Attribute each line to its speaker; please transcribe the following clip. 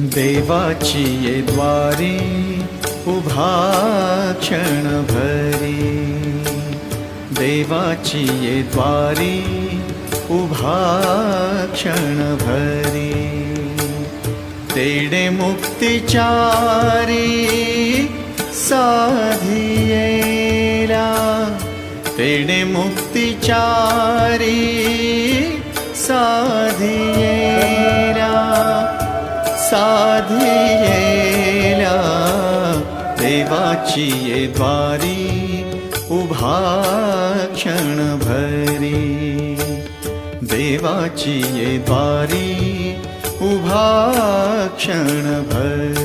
Speaker 1: देवाची ये द्वारी उभा क्षण भरी. देवाची ये द्वारी उभा क्षण भरी. तेडे मुक्तिचारी साधियेला. तेडे मुक्तिचारी साधी साधियेला देवाची ये द्वारी उभा क्षण भरी। देवाची ये द्वारी उभा क्षण भरी।